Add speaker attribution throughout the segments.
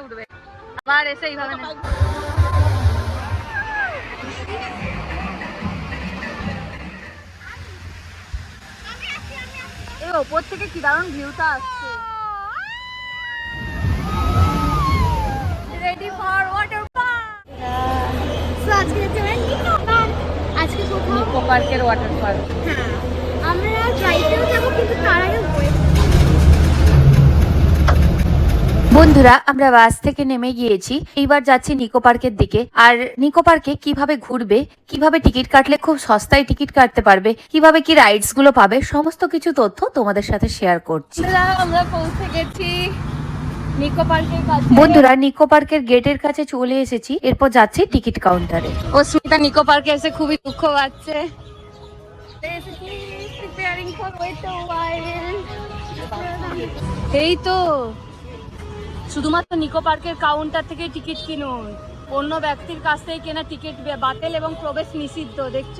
Speaker 1: উঠবে? আবার এসে এইভাবে এই ওপর থেকে কি দারুণ ভিউটা আসছে। রেডি ফর ওয়াটার পার্ক
Speaker 2: আজকে যাচ্ছি কোথাও?
Speaker 1: পার্কের ওয়াটার পার্ক
Speaker 2: হ্যাঁ। আমরা ড্রাইভেও যাব কিন্তু তার আগে
Speaker 3: বন্ধুরা আমরা বাস থেকে নেমে গিয়েছি। এইবার যাচ্ছি নিকো পার্কের দিকে। আর নিকো পার্কে কীভাবে ঘুরবে কীভাবে টিকিট কাটলে খুব সস্তায় টিকিট কাটতে পারবে কীভাবে কি রাইডসগুলো পাবে সমস্ত কিছু তথ্য তোমাদের সাথে শেয়ার করছি।
Speaker 1: আমরা পৌঁছে গেছি নিকো পার্কের কাছে।
Speaker 3: বন্ধুরা নিকো পার্কের গেটের কাছে চলে এসেছি। এরপর যাচ্ছি টিকিট কাউন্টারে।
Speaker 1: ও স্মিতা নিকো পার্কে এসে খুবই দুঃখ পাচ্ছে। এই তো। শুধুমাত্র নিকো পার্কের কাউন্টার থেকে টিকিট কিনুন। অন্য ব্যক্তির কাছ থেকে কেনা টিকিট বাতিল এবং প্রবেশ নিষিদ্ধ, দেখছ?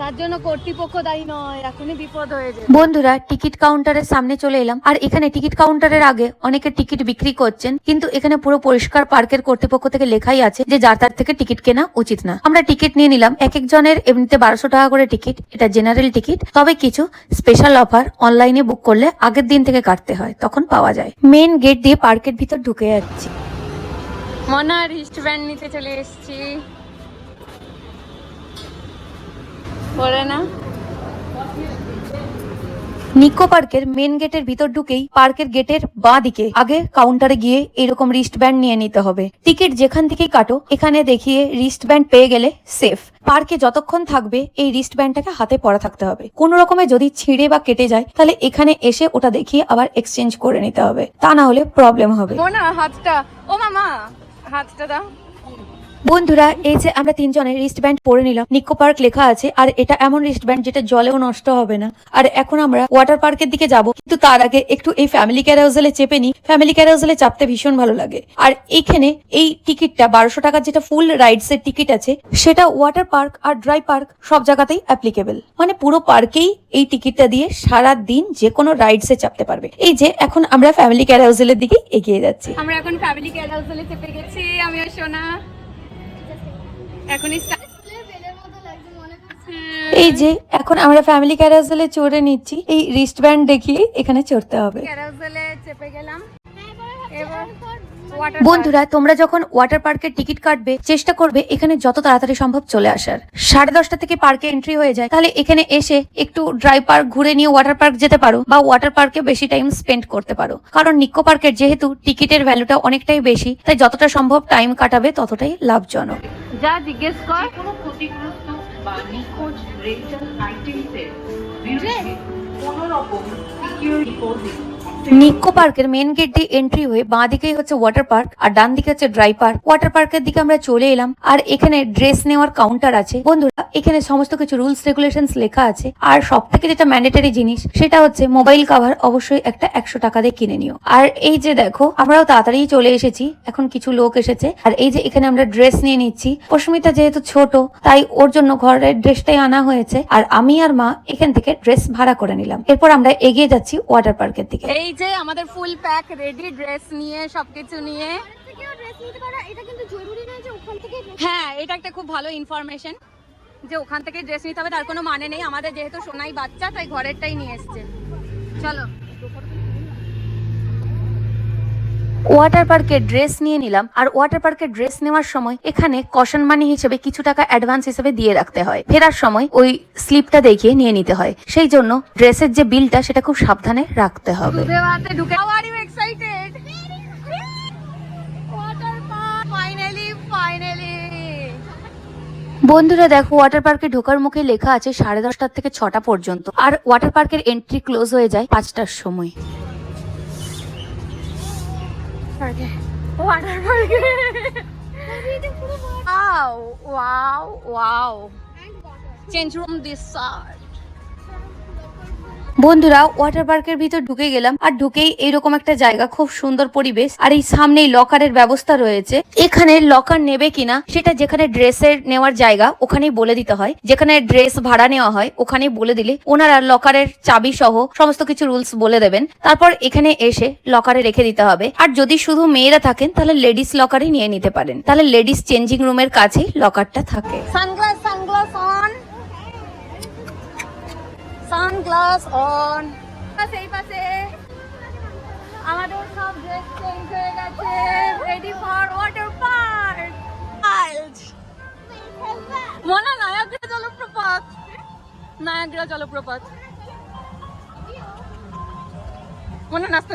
Speaker 1: তার জন্য কর্তৃপক্ষ দায়ী নয় এখনই বিপদ হয়ে যাবে
Speaker 3: বন্ধুরা টিকিট কাউন্টারের সামনে চলে এলাম। আর এখানে টিকিট কাউন্টারের আগে অনেকে টিকিট বিক্রি করছেন কিন্তু এখানে পুরো পরিষ্কার পার্কের কর্তৃপক্ষ থেকে লেখাই আছে যে যার তার থেকে টিকিট কেনা উচিত না। আমরা টিকিট নিয়ে নিলাম। এক একজনের এমনিতে বারোশো টাকা করে টিকিট এটা জেনারেল টিকিট। তবে কিছু স্পেশাল অফার অনলাইনে বুক করলে আগের দিন থেকে কাটতে হয় তখন পাওয়া যায়। মেন গেট দিয়ে পার্কের ভিতর ঢুকে যাচ্ছি।
Speaker 1: মনা রিস্ট ব্যান্ড নিতে চলে এসেছি। না?
Speaker 3: নিকো পার্কের মেন গেটের ভিতর ঢুকেই পার্কের গেটের বাঁ দিকে আগে কাউন্টারে গিয়ে এরকম রিস্ট ব্যান্ড নিয়ে নিতে হবে। টিকিট যেখান থেকেই কাটো এখানে দেখিয়ে রিস্ট ব্যান্ড পেয়ে গেলে সেফ পার্কে যতক্ষণ থাকবে এই রিস্ট ব্যান্ডটাকে হাতে পরা থাকতে হবে। কোনো রকমে যদি ছিঁড়ে বা কেটে যায় তাহলে এখানে এসে ওটা দেখিয়ে আবার এক্সচেঞ্জ করে নিতে হবে। তা না হলে প্রবলেম হবে।
Speaker 1: হাতটা। ও মামা হাতটা দাও।
Speaker 3: বন্ধুরা, এই যে আমরা তিনজনের রিস্ট ব্যান্ড পরে নিলাম নিকো পার্ক লেখা আছে, আর এটা এমন রিস্ট ব্যান্ড যেটা জলেও নষ্ট হবে না। আর এখন আমরা ওয়াটার পার্কের দিকে যাব, কিন্তু তার আগে একটু এই ফ্যামিলি ক্যারাউজেলে চেপে নিই। ফ্যামিলি ক্যারাউজেলে চাপতে ভীষণ ভালো লাগে। আর এইখানে এই টিকিটটা বারোশো টাকার যেটা ফুল রাইডস এর টিকিট আছে, সেটা ওয়াটার পার্ক আর ড্রাই পার্ক সব জায়গাতেই অ্যাপ্লিকেবল মানে পুরো পার্কেই এই টিকিটটা দিয়ে সারা দিন যে কোনো রাইডস এ চাপতে পারবে। এই যে এখন আমরা ফ্যামিলি ক্যারাউজেলের দিকে এগিয়ে যাচ্ছি।
Speaker 1: আমরা এখন ফ্যামিলি ক্যারাউজেলে চেপে গেছি আমিও সোনা। এখনই
Speaker 2: মনে
Speaker 3: এই যে এখন আমরা ফ্যামিলি ক্যারাউজেলে চড়ে নিচ্ছি। এই রিস্ট ব্যান্ড দেখিয়ে এখানে চড়তে হবে।
Speaker 1: ক্যারাউজেলে চেপে গেলাম।
Speaker 2: এবার
Speaker 1: এবার
Speaker 3: বন্ধুরা তোমরা যখন ওয়াটার পার্কের টিকিট কাটবে চেষ্টা করবে এখানে যত তাড়াতাড়ি সম্ভব চলে আসার। সাড়ে দশটা থেকে পার্কে এন্ট্রি হয়ে যায়। তাহলে এখানে এসে একটু ড্রাই পার্ক ঘুরে নিয়ে ওয়াটার পার্ক যেতে পারো বা ওয়াটার পার্কে বেশি টাইম স্পেন্ড করতে পারো। কারণ নিকো পার্কের যেহেতু টিকিটের ভ্যালুটা অনেকটাই বেশি তাই যতটা সম্ভব টাইম কাটাবে ততটাই লাভজনক।
Speaker 1: যা জিজ্ঞেস কর।
Speaker 4: কোনো ক্ষতিগ্রস্ত বা নিখোঁজ রেন্টাল আইটেমসের বিরুদ্ধে কোনো রকম সিকিউর ডিপোজিট
Speaker 3: নিকো পার্কের মেন গেট দিয়ে এন্ট্রি হয়ে বাঁ দিকেই হচ্ছে ওয়াটার পার্ক আর ডান দিকে হচ্ছে ড্রাই পার্ক ওয়াটার পার্কের দিকে আমরা চলে এলাম আর এখানে ড্রেস নেওয়ার কাউন্টার আছে। বন্ধুরা, এখানে সমস্ত কিছু রুলস রেগুলেশন লেখা আছে আর সব থেকে যেটা ম্যান্ডেটারি জিনিস সেটা হচ্ছে মোবাইল কাভার অবশ্যই একটা একশো টাকা দিয়ে কিনে নিও। আর এই যে দেখো, আমরাও তাড়াতাড়ি চলে এসেছি, এখন কিছু লোক এসেছে। আর এই যে এখানে আমরা ড্রেস নিয়ে নিচ্ছি। অস্মিতা যেহেতু ছোট, তাই ওর জন্য ঘরের ড্রেসটাই আনা হয়েছে। আর আমি আর মা এখান থেকে ড্রেস ভাড়া করে নিলাম। এরপর আমরা এগিয়ে যাচ্ছি ওয়াটার পার্কের দিকে।
Speaker 1: এই যে আমাদের ফুল প্যাক রেডি ড্রেস নিয়ে সবকিছু নিয়ে। হ্যাঁ এটা একটা খুব ভালো ইনফরমেশন যে ওখান থেকে ড্রেস নিতে হবে তার কোনো মানে নেই। আমাদের যেহেতু সোনাই বাচ্চা তাই ঘরেরটাই নিয়ে এসছে। চলো।
Speaker 3: ওয়াটার পার্কে ড্রেস নিয়ে নিলাম। আর ওয়াটার পার্কে ড্রেস নেওয়ার সময় এখানে কশন মানি হিসেবে কিছু টাকা অ্যাডভান্স হিসেবে দিয়ে রাখতে হয়। ফেরার সময় ওই স্লিপটা দেখিয়ে নিয়ে নিতে হয়। সেই জন্য ড্রেসের যে বিলটা সেটা খুব সাবধানে রাখতে হবে। বন্ধুরা দেখো ওয়াটার পার্কে ঢোকার মুখে লেখা আছে সাড়ে দশটার থেকে ছটা পর্যন্ত। আর ওয়াটার পার্কের এন্ট্রি ক্লোজ হয়ে যায় পাঁচটার সময়।
Speaker 1: ওয়াটার পার্কে wow wow wow change room this side
Speaker 3: বন্ধুরা ওয়াটার পার্কের ভিতর ঢুকে গেলাম আর ঢুকেই এইরকম একটা জায়গা, খুব সুন্দর পরিবেশ আর এই সামনেই লকারের ব্যবস্থা রয়েছে। এখানে লকার নেবে কিনা সেটা যেখানে ড্রেসের নেওয়ার জায়গা ওখানেই বলে দিতে হয়। যেখানে ড্রেস ভাড়া নেওয়া হয় ওখানেই বলে দিলে ওনারা লকারের চাবি সহ সমস্ত কিছু রুলস বলে দেবেন। তারপর এখানে এসে লকারে রেখে দিতে হবে। আর যদি শুধু মেয়েরা থাকেন, তাহলে লেডিস লকারে নিয়ে নিতে পারেন। তাহলে লেডিস চেঞ্জিং রুমের কাছেই লকারটা থাকে।
Speaker 1: Sunglass sunglass on sunglass on এই পাশে। আমাদের সব ড্রেস চেঞ্জ হয়ে গেছে। রেডি ফর ওয়াটার পার্ক মনে নায়াগ্রা জলপ্রপাত। নায়াগ্রা জলপ্রপাত। মনে নাচতে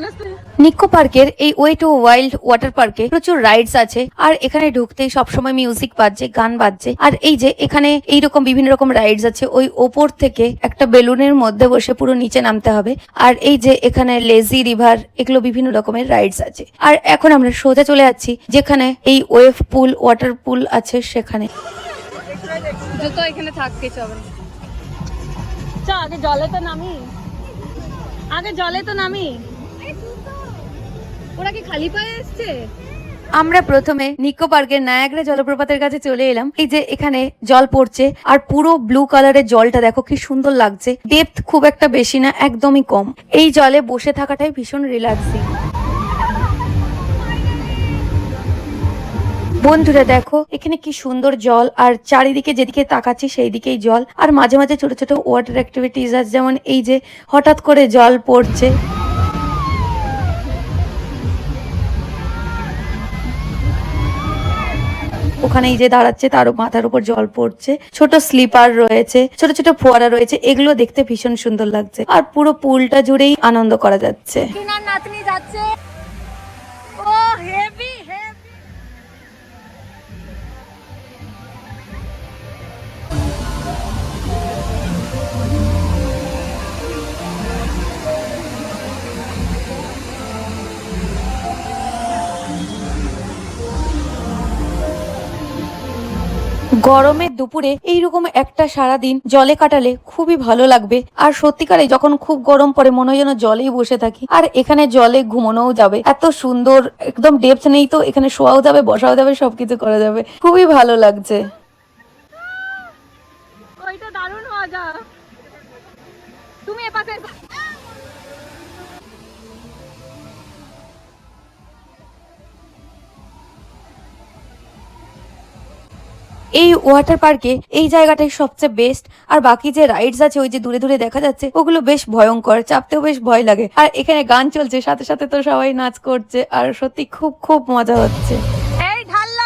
Speaker 3: পার্কের এই ওয়ে টু ওয়াইল্ড ওয়াটার পার্কে প্রচুর রাইডস আছে আর এখানে ঢুকতেই সবসময় মিউজিক বাজছে গান বাজছে। আর এই যে এখানে এইরকম বিভিন্ন রকম রাইডস আছে ওই ওপর থেকে একটা বেলুনের মধ্যে বসে পুরো নিচে নামতে হবে। আর এই যে এখানে লেজি রিভার এগুলো বিভিন্ন রকমের রাইডস আছে। আর এখন আমরা সোজা চলে যাচ্ছি যেখানে এই ওয়েভ পুল ওয়াটার পুল আছে সেখানে।
Speaker 1: জুতো এখানে থাক কিছু হবে। আগে জলে তো নামি। আগে জলে তো নামি। ওরা কি খালি পায়ে এসছে?
Speaker 3: আমরা প্রথমে নিকো পার্কের নায়াগ্রা জলপ্রপাতের কাছে চলে এলাম। এই যে এখানে জল পড়ছে, আর পুরো ব্লু কালারের জলটা দেখো কি সুন্দর লাগছে। ডেপথ খুব একটা বেশি না, একদমই কম। এই জলে বসে থাকাটাই ভীষণ রিল্যাক্সিং বন্ধুরা দেখো, এখানে কি সুন্দর জল, আর চারিদিকে যেদিকে তাকাচ্ছি সেই দিকেই জল, আর মাঝে মাঝে ছোট ছোট ওয়াটার অ্যাক্টিভিটিস আছে, যেমন এই যে হঠাৎ করে জল পড়ছে। ওখানে যে দাঁড়াচ্ছে, তার মাথার উপর জল পড়ছে। ছোট স্লিপার রয়েছে, ছোট ছোট ফোয়ারা রয়েছে, এগুলো দেখতে ভীষণ সুন্দর লাগছে, আর পুরো পুলটা জুড়েই আনন্দ করা যাচ্ছে।
Speaker 1: ও হেভি
Speaker 3: গরমের দুপুরে এইরকম একটা সারাদিন জলে কাটালে খুবই ভালো লাগবে। আর সত্যিকারে যখন খুব গরম পড়ে, মনে হয় যেন জলেই বসে থাকি। আর এখানে জলে ঘুমানোও যাবে। এত সুন্দর, একদম ডেপথ নেই তো, এখানে শোয়াও যাবে, বসাও যাবে, সবকিছু করা যাবে। খুবই ভালো লাগছে।
Speaker 1: তুমি এ
Speaker 3: এই ওয়াটার পার্কে এই জায়গাটাই সবচেয়ে বেস্ট আর বাকি যে রাইডস আছে ওই যে দূরে দূরে দেখা যাচ্ছে, ওগুলো বেশ ভয়ঙ্কর, চাপতেও বেশ ভয় লাগে। আর এখানে গান চলছে, সাথে সাথে তো সবাই নাচ করছে, আর সত্যি খুব খুব মজা হচ্ছে।
Speaker 1: এই ঢাল্লা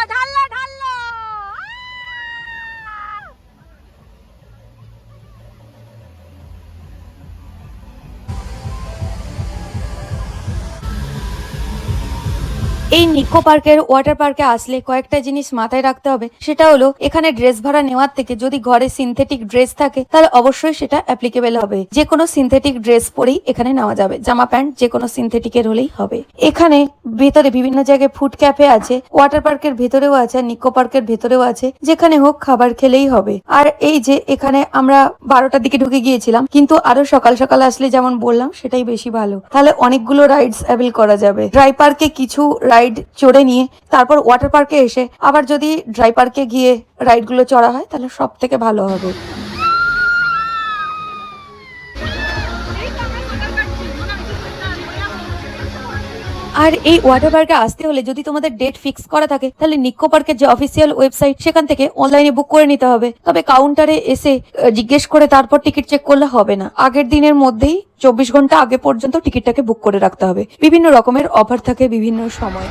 Speaker 3: এই নিকো পার্কের, ওয়াটার পার্কে আসলে কয়েকটা জিনিস মাথায় রাখতে হবে। সেটা হলো, এখানে ড্রেস ভাড়া নেওয়ার থেকে যদি ঘরে সিনথেটিক ড্রেস থাকে, তাহলে অবশ্যই সেটা অ্যাপ্লিকেবল হবে। যে কোনো সিনথেটিক ড্রেস পরেই এখানে নেওয়া যাবে। জামা প্যান্ট যে কোনো সিনথেটিকের হলেই হবে। এখানে ভেতরে বিভিন্ন জায়গায় ফুড ক্যাফে আছে ওয়াটার পার্কের ভেতরেও আছে আর নিকো পার্কের ভেতরেও আছে। যেখানে হোক খাবার খেলেই হবে। আর এই যে এখানে আমরা বারোটার দিকে ঢুকে গিয়েছিলাম, কিন্তু আরও সকাল সকাল আসলে যেমন বললাম, সেটাই বেশি ভালো। তাহলে অনেকগুলো রাইডস অ্যাভেল করা যাবে। ড্রাই পার্কে কিছু রাইড চড়ে নিয়ে তারপর ওয়াটার পার্কে এসে আবার যদি ড্রাই পার্কে গিয়ে রাইডগুলো চড়া হয়, তাহলে সব থেকে ভালো হবে। আর এই ওয়াটার পার্কে আসতে হলে যদি তোমাদের ডেট ফিক্স করা থাকে, তাহলে নিকো পার্কের যে অফিসিয়াল ওয়েবসাইট সেখান থেকে অনলাইনে বুক করে নিতে হবে। তবে কাউন্টারে এসে জিজ্ঞেস করে তারপর টিকিট চেক করলে হবে না। আগের দিনের মধ্যেই চব্বিশ ঘণ্টা আগে পর্যন্ত টিকিটটাকে বুক করে রাখতে হবে। বিভিন্ন রকমের অফার থাকে বিভিন্ন সময়।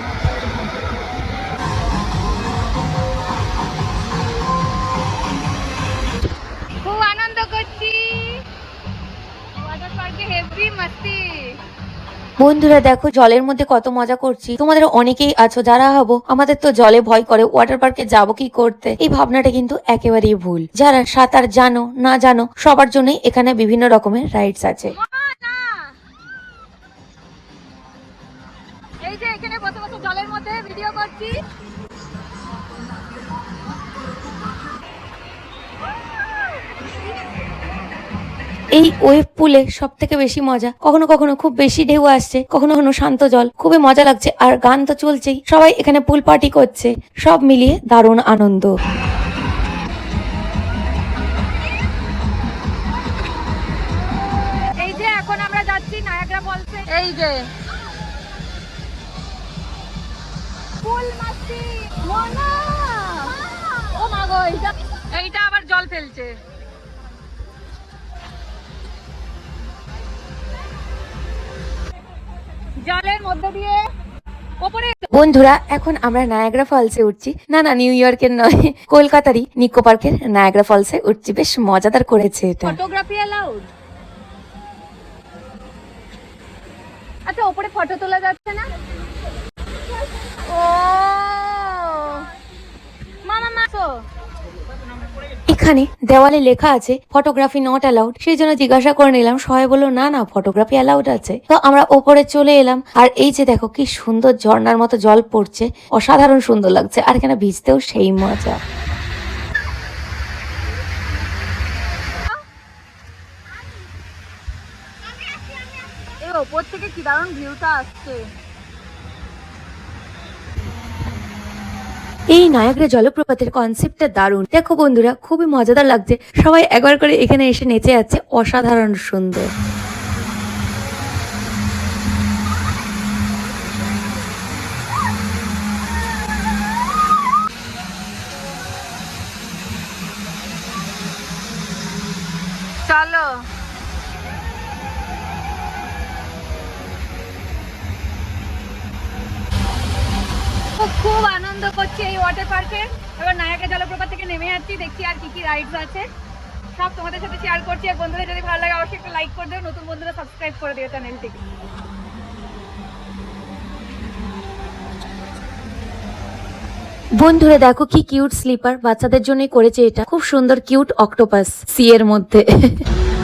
Speaker 3: বন্ধুরা দেখো, জলের মধ্যে কত মজা করছি। তোমাদের অনেকেই আছো, যারা হব, আমাদের তো জলে ভয় করে ওয়াটার পার্কে যাব কি করতে? এই ভাবনাটা কিন্তু একেবারেই ভুল। যারা সাঁতার জানো, না জানো, সবার জন্যই এখানে বিভিন্ন রকমের রাইডস আছে।
Speaker 1: এই যে এখানে জলের মধ্যে ভিডিও করছি।
Speaker 3: এই ওয়েব পুলে সব থেকে বেশি মজা। কখনো কখনো খুব বেশি ঢেউ আসছে কখনো কখনো শান্ত জল। খুবই মজা লাগছে আর গান তো চলছেই। সবাই এখানে পুল পার্টি করছে। সব মিলিয়ে দারুণ আনন্দ।
Speaker 1: এই যে এখন আমরা যাচ্ছি নায়াগ্রা ফলসে এই যে। ফুল মাস্তি মোনা! ও মা এইটা এইটা আবার জল ফেলছে। জলের মধ্যে দিয়ে
Speaker 3: বন্ধুরা এখন আমরা নায়াগ্রা ফলসে উঠছি। না না নিউ ইয়র্কের নয় কলকাতারই নিকো পার্কের নায়াগ্রা ফলসে উঠছি। বেশ মজাদার করেছে এটা।
Speaker 1: ফটোগ্রাফি অ্যালাউড আচ্ছা ওপরে ফটো তোলা যাচ্ছে না? ও মামা মাসো
Speaker 3: এখানে দেওয়ালে লেখা আছে ফটোগ্রাফি নট অ্যালাউড সেই জন্য জিজ্ঞাসা করে নিলাম, সবাই বলল, না না ফটোগ্রাফি অ্যালাউড আছে। তো আমরা ওপরে চলে এলাম, আর এই যে দেখো কি সুন্দর ঝর্ণার মতো জল পড়ছে, অসাধারণ সুন্দর লাগছে, আর এখানে ভিজতেও সেই মজা।
Speaker 1: ওপর থেকে কি দারুণ ভিউটা আসছে।
Speaker 3: এই নায়াগ্রা জলপ্রপাতের কনসেপ্টটা দারুণ। দেখো বন্ধুরা, খুবই মজাদার লাগছে। সবাই একবার করে এখানে এসে নেচে আছে অসাধারণ সুন্দর।
Speaker 1: আনন্দ করছি এই ওয়াটার পার্কে এবার নায়কের জলপ্রপাত থেকে নেমে যাচ্ছি দেখছি আর কি কি রাইডস আছে। সব তোমাদের সাথে শেয়ার করছি। আর বন্ধুদের যদি ভালো লাগে অবশ্যই একটা লাইক করে দিও। নতুন বন্ধুরা সাবস্ক্রাইব করে দিও চ্যানেলটিকে
Speaker 3: বন্ধুরা দেখো কি কিউট স্লিপার বাচ্চাদের জন্যই করেছে এটা। খুব সুন্দর কিউট অক্টোপাস সি এর মধ্যে।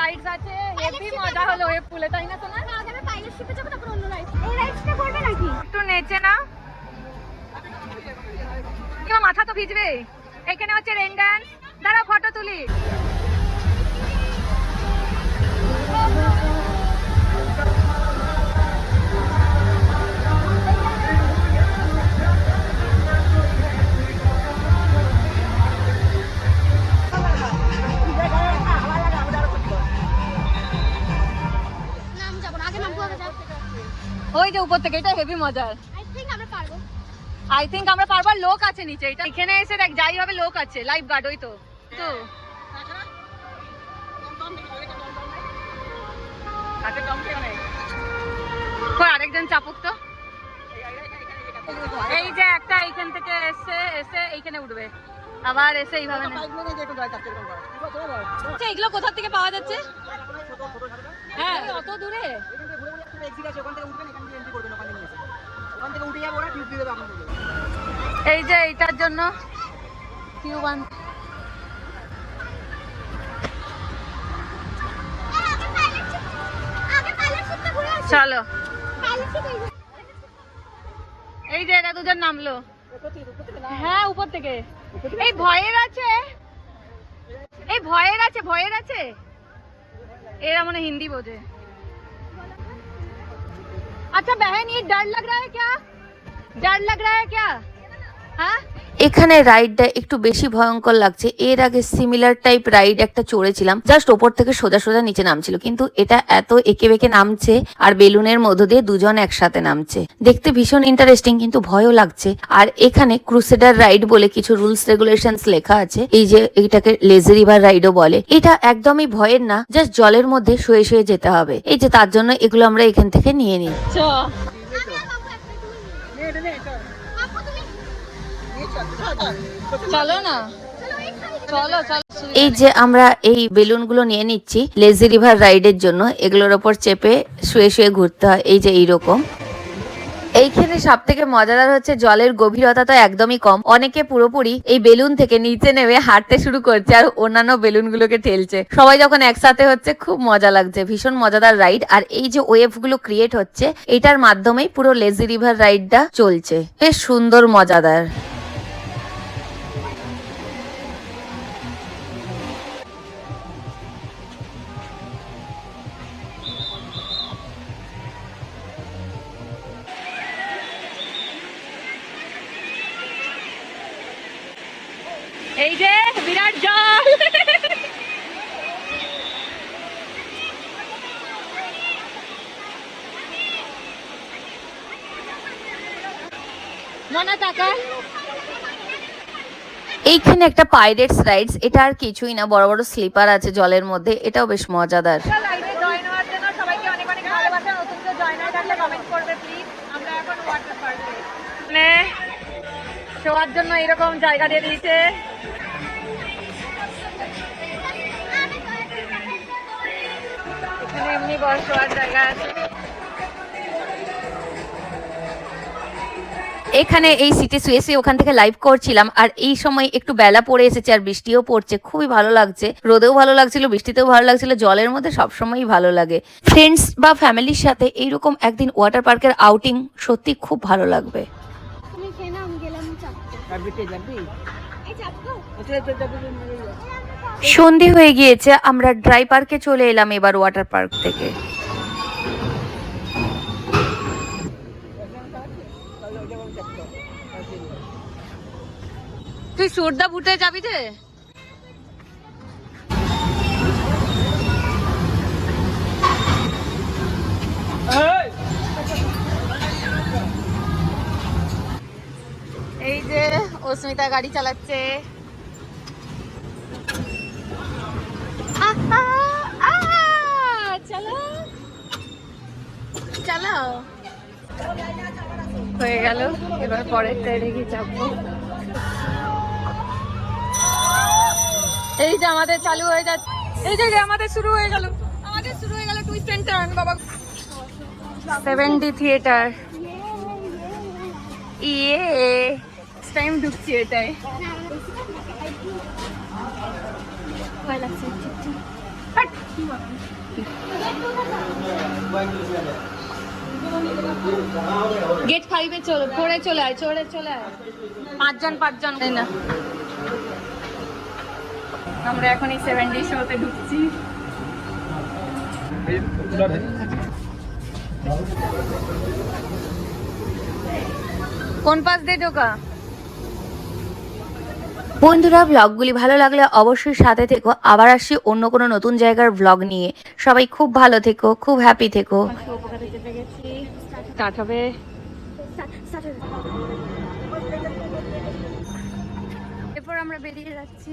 Speaker 1: রাইডস আছে হেভি মজা হলো ওই পুলে তাই না সোনা? একটু নেচে না মাথা তো ভিজবে এখানে হচ্ছে রেন ডান্স দাঁড়া ফটো তুলি। ওই যে উপর থেকে এটা হেভি মজার।
Speaker 2: আই থিঙ্ক আমরা পারব।
Speaker 1: লোক আছে নিচে। এটা এখানে এসে দেখ যাই হবে লোক আছে লাইফ গার্ড ওই তো। তো। আরেকজন চাপুক তো? এই যে একটা এইখান থেকে এসে এসে এইখানে উঠবে। আবার এসে এইভাবে আচ্ছা এগুলো কোথা থেকে পাওয়া যাচ্ছে? হ্যাঁ অত দূরে। এই যে এইটার জন্য চলো।
Speaker 2: এই
Speaker 1: এই যে এরা দুজন নামলো। হ্যাঁ উপর থেকে। এই ভয়ের আছে। এই ভয়ের আছে ভয়ের আছে। এরা মানে হিন্দি বোঝে। अच्छा बहन ये डर लग रहा है क्या? डर लग रहा है क्या?
Speaker 3: এখানে রাইডটা একটু বেশি ভয়ঙ্কর লাগছে। এর আগে সিমিলার টাইপ রাইড একটা চড়েছিলাম। জাস্ট ওপর থেকে সোজা সোজা নিচে নামছিল। কিন্তু এটা এত এঁকে বেঁকে নামছে আর বেলুনের মধ্য দিয়ে দুজন একসাথে নামছে। দেখতে ভীষণ ইন্টারেস্টিং কিন্তু ভয়ও লাগছে। আর এখানে ক্রুসেডার রাইড বলে কিছু রুলস রেগুলেশনস লেখা আছে। এই যে এটাকে লেজি রিভার রাইডও বলে। এটা একদমই ভয়ের না জাস্ট জলের মধ্যে শুয়ে শুয়ে যেতে হবে। এই যে তার জন্য এগুলো আমরা এখান থেকে নিয়ে নিই।
Speaker 1: চলো না।
Speaker 3: এই যে আমরা এই বেলুনগুলো নিয়ে নিচ্ছি লেজি রিভার রাইডের জন্য। এগুলোর ওপর চেপে শুয়ে শুয়ে ঘুরতে হয়, এই যে এইরকম। এইখানে সব থেকে মজাদার হচ্ছে, জলের গভীরতা তো একদমই কম। অনেকে পুরোপুরি এই বেলুন থেকে নিচে নেমে হাঁটতে শুরু করছে আর অন্যান্য বেলুনগুলোকে ঠেলছে। সবাই যখন একসাথে হচ্ছে, খুব মজা লাগছে, ভীষণ মজাদার রাইড আর এই যে ওয়েভগুলো ক্রিয়েট হচ্ছে, এটার মাধ্যমেই পুরো লেজি রিভার রাইডটা চলছে। বেশ সুন্দর, মজাদার।
Speaker 1: এই যে বিরাট জল মনা টাকা
Speaker 3: এইখানে একটা পাইরেটস রাইডস এটা আর কিছুই না বড় বড় স্লিপার আছে জলের মধ্যে এটাও বেশ মজাদার।
Speaker 1: মানে শোয়ার জন্য এরকম জায়গা দিয়ে দিয়েছে। এমনি শোয়ার জায়গা আছে।
Speaker 3: এখানে এই সিটে শুয়ে শুয়ে ওখান থেকে লাইভ করছিলাম আর এই সময় একটু বেলা পড়ে এসেছে আর বৃষ্টিও পড়ছে খুবই ভালো লাগছে। রোদেও ভালো লাগছিল বৃষ্টিতেও ভালো লাগছিল জলের মধ্যে সবসময়ই ভালো লাগে। ফ্রেন্ডস বা ফ্যামিলির সাথে এইরকম একদিন ওয়াটার পার্কের আউটিং সত্যি খুব ভালো লাগবে।
Speaker 2: গেলাম?
Speaker 3: সন্ধে হয়ে গিয়েছে আমরা ড্রাই পার্কে চলে এলাম এবার ওয়াটার পার্ক থেকে।
Speaker 1: তুই সুরদা বুটে যাবি যে? এই যে অস্মিতা গাড়ি চালাচ্ছে। চলো। চালাও। হয়ে গেল। এবার পরের ট্রেনে গিয়ে চাপবো? এই যে আমাদের চালু হয়ে যাচ্ছে। এই যে আমাদের শুরু হয়ে গেল। আমাদের শুরু হয়ে গেল টুইস্ট এন্ড টার্ন বাবা। সেভেন্টি থিয়েটার ইয়ে টাইম ঢুকছি এটাই
Speaker 2: ভয় লাগছে।
Speaker 1: গেট ফাইভে চলে পড়ে চলে আয় চলে চলে আয়। পাঁচজন পাঁচজন। তাই না। আমরা এখন এই সেভেন্টি শোতে ঢুকছি। কোন পাশ দিয়ে ঢোকা?
Speaker 3: বন্ধুরা ব্লগগুলি ভালো লাগলে অবশ্যই সাথে থেকো। আবার আসি অন্য কোনো নতুন জায়গার ব্লগ নিয়ে। সবাই খুব ভালো থেকো খুব হ্যাপি থেকো।
Speaker 1: এরপর আমরা বেরিয়ে যাচ্ছি।